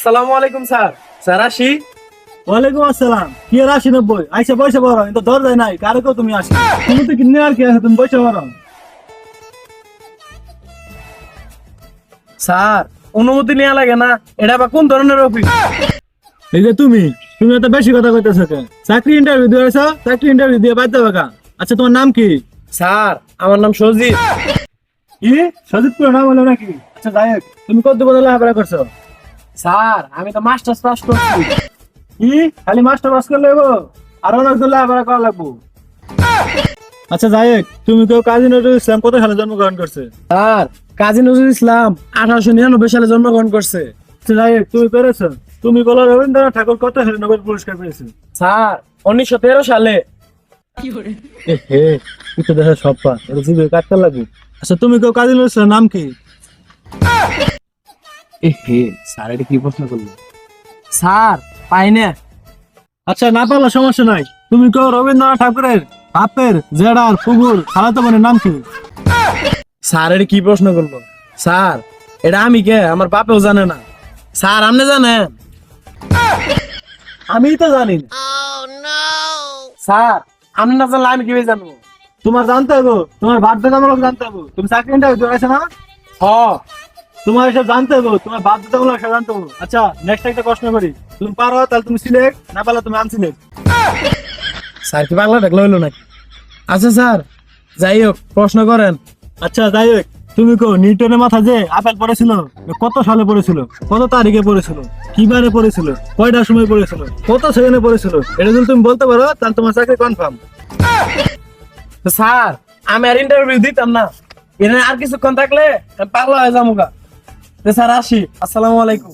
আসসালামু আলাইকুম sir. Sir আসি। ওয়ালাইকুম আসসালাম। কি আর নব্বই আইসা বসে বড় কিন্তু দরজায় নাই কারে কেউ তুমি আসি? তুমি তো কিনে আর কি আছে তুমি বসে বড় স্যার অনুমতি নেওয়া লাগে না। এটা বা কোন ধরনের অফিস? এই যে তুমি তুমি এত বেশি কথা কইতেছো কেন? চাকরি ইন্টারভিউ দিয়েছ চাকরি ইন্টারভিউ দিয়ে বাদ দেবে আচ্ছা তোমার নাম কি? স্যার আমার নাম সজিব কি সজিতপুর নাম হলো নাকি? আচ্ছা যাই হোক, তুমি কত বদলে লেখাপড়া করছ? স্যার আমি তো মাস্টার্স পাস করছি। কি? খালি মাস্টার পাস করলে হইবো? আর অনেক দূর লেখাপড়া করা লাগবো। আচ্ছা যাই হোক, তুমি কেউ কাজী নজরুল ইসলাম কত সালে জন্মগ্রহণ করছে? স্যার কাজী নজরুল ইসলাম আঠারোশো নিরানব্বই সালে জন্মগ্রহণ করছে। আচ্ছা যাই হোক, তুমি পেরেছ? তুমি বলো রবীন্দ্রনাথ ঠাকুর কত সালে নোবেল পুরস্কার পেয়েছে? স্যার উনিশশো তেরো সালে। হে দেশের সব পা এটা কাটতে লাগবে। আচ্ছা তুমি কেউ কাজী নজরুল ইসলাম নাম কি? এ হে স্যার এটা কি প্রশ্ন করল স্যার পাই না। আচ্ছা না পারলে সমস্যা নাই। তুমি কেউ রবীন্দ্রনাথ ঠাকুরের বাপের জেডার পুকুর খালাতো বোনের নাম কি? স্যার এটা কি প্রশ্ন করল? স্যার এটা আমি কে? আমার বাপেও জানে না। স্যার আপনি জানেন? আমিই তো জানি না। স্যার আপনি না জানলে আমি কীভাবে জানব? তোমার জানতে হবে তোমার বাধ্যতামূলক জানতে হবে। তুমি চাকরি ইন্টারভিউ না? হ। তোমার এসব জানতে হবে তোমার বাধ্যতামূলক এসব জানতে হবে। আচ্ছা নেক্সট একটা প্রশ্ন করি। তুমি পারো তাহলে তুমি সিলেক্ট না পারলে তুমি আনসিলেক্ট স্যার কি বাংলা ডাকলে হইল নাকি? আচ্ছা স্যার যাই হোক প্রশ্ন করেন। আচ্ছা যাই হোক তুমি কো নিউটনের মাথা যে আপেল পড়েছিল কত সালে পড়েছিল কত তারিখে পড়েছিল কিবারে পড়েছিল কয়টার সময় পড়েছিল কত সেকেন্ডে পড়েছিল এটা যদি তুমি বলতে পারো তাহলে তোমার চাকরি কনফার্ম স্যার আমি আর ইন্টারভিউ দিতাম না। এখানে আর কিছুক্ষণ থাকলে পাগলা হয়ে যাব স্যার আসি। আসসালামু আলাইকুম।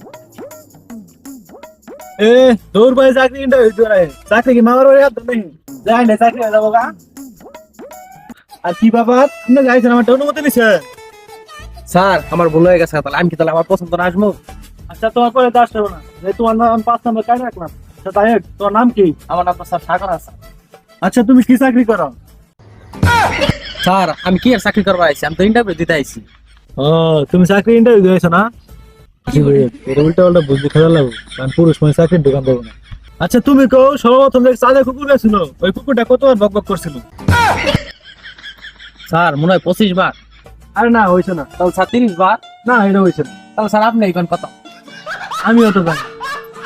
এ দৌড় পাই চাকরি ইন্টারভিউ দিয়ে চাকরি কি মামার বাড়ি হাত নেই যাই না চাকরি হয়ে যাব গা। আর কি ব্যাপার? আপনি যাইছেন আমার অনুমতি নিছে। স্যার আমার ভুল হয়ে গেছে তাহলে আমি কি তাহলে আমার পছন্দ না আসব? আচ্ছা তোমার পরে তো আসতে হবে না। যে তোমার নাম পাঁচ নাম্বার কাই রাখলাম। আচ্ছা হোক তোমার নাম কি? আমার নাম তো স্যার সাগর আছে আচ্ছা তুমি কি চাকরি করো? স্যার আমি কি আর চাকরি করব আইছি? আমি তো ইন্টারভিউ দিতে আইছি। ও তুমি চাকরি ইন্টারভিউ দিয়েছ না? উল্টা উল্টা বুঝতে খেলা লাগবে। কারণ পুরুষ মানে চাকরির দোকান দেবো না। আচ্ছা তুমি সর্বপ্রথম যে কুকুর গেছিল? ওই কুকুরটা কতবার বক বক করছিল? স্যার মনে হয় পঁচিশ বার। আরে না হয়েছে না। তাহলে স্যার তিরিশ বার? না এটা হয়েছে না। তাহলে স্যার আপনি এখন কত আমি অত জানি।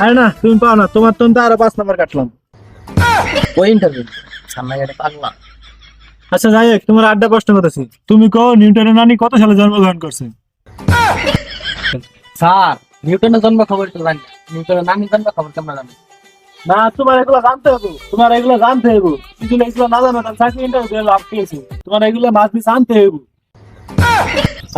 আরে না তুমি পাও না তোমার তো আরও পাঁচ নাম্বার কাটলাম। ওই ইন্টারভিউ সামনে গেলে পাগলা। আচ্ছা যাই হোক তোমার আড্ডা প্রশ্ন করতেছি। তুমি কো নিউটনের নানি কত সালে জন্মগ্রহণ করছে? স্যার নিউটনের জন্ম খবর তো জানি নিউটনের নামের জন্ম খবর কেমন জানি? না তোমার এগুলো জানতে হবে তোমার এগুলো জানতে হবে তুমি এগুলো না জানো তাহলে চাকরি ইন্টারভিউ লাভ পেয়েছি তোমার এগুলো মাছ জানতে হবে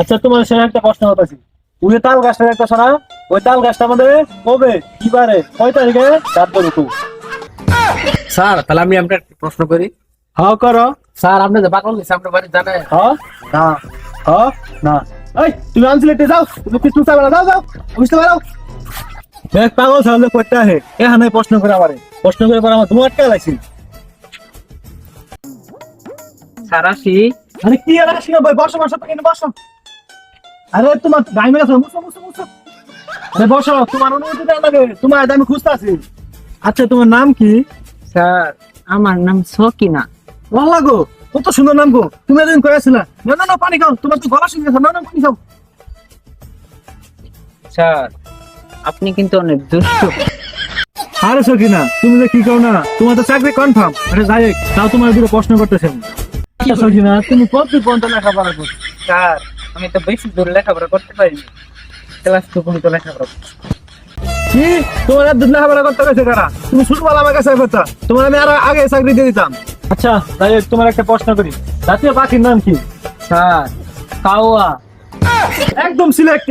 আচ্ছা তোমার সে একটা প্রশ্ন করতেছি। ওই তাল গাছটা একটা শোনা ওই তাল গাছটা আমাদের কবে কিবারে কয় তারিখে চারটে ঋতু স্যার তাহলে আমি আপনার একটা প্রশ্ন করি। হ্যাঁ করো। স্যার আপনি যে বাড়ি জানেন হ্যাঁ না। হ্যাঁ না। এই তুমি আনসিলেটে যাও। তুমি কিছু চাবে না? যাও যাও। বুঝতে পারো? দেখ পাগল সামনে করতে আহে এখানে প্রশ্ন করে আমারে। প্রশ্ন করে পর আমার। তোমার আটকা লাগছি। স্যার আসি। আরে কি আর আসি না ভাই? বসো বসো তো কিন্তু বসো। আরে তোমার গাইমে গেছো আরে বসো। তোমার অনুমতি দেওয়া লাগে। তোমার আমি খুঁজতে আছি আচ্ছা তোমার নাম কি? স্যার আমার নাম সকিনা। ভালো লাগো? কত সুন্দর নাম গো। তুমি এদিন করেছিল না না না পানি খাও তোমার তো গলা শুকিয়ে না না পানি খাও। স্যার আপনি কিন্তু অনেক দুষ্ট। আরে সকিনা তুমি যে কি কও না তোমার তো চাকরি কনফার্ম আরে যাই তাও তোমার দুটো প্রশ্ন করতেছেন। আচ্ছা সকিনা তুমি কত পর্যন্ত লেখাপড়া করছ স্যার আমি তো বেশি দূর লেখাপড়া করতে পারিনি। ক্লাস টু পর্যন্ত লেখাপড়া করছি। কি? তোমার এত লেখাপড়া করতে গেছে কারা? তুমি ছোটবেলা আমার কাছে করতা তোমার আমি আরও আগে চাকরি দিয়ে দিতাম। আচ্ছা হোক, তোমার একটা প্রশ্ন করি। জাতীয় পাখির নাম কি? স্যার কাওয়া। একদম সিলেক্ট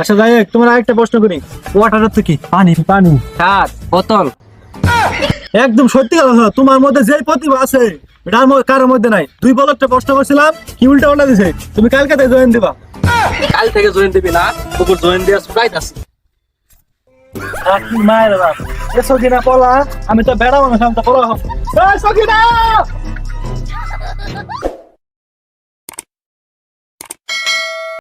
আচ্ছা যাই হোক, তোমার আরেকটা প্রশ্ন করি। ওয়াটার হচ্ছে কি? পানি। পানি। স্যার বোতল। একদম সত্যি কথা তোমার মধ্যে যে প্রতিভা আছে মধ্যে কারোর মধ্যে নাই। দুই বলটা প্রশ্ন করছিলাম কি উল্টা উল্টা দিছে? তুমি কালকে থেকে জয়েন দিবা। কাল থেকে জয়েন দিবি না তোর জয়েন দেওয়া শুকাই আছে। মায়ের বাপ। এ সকিনা পলা। আমি তো বেড়া মানুষ আমি তো পলা সকিনা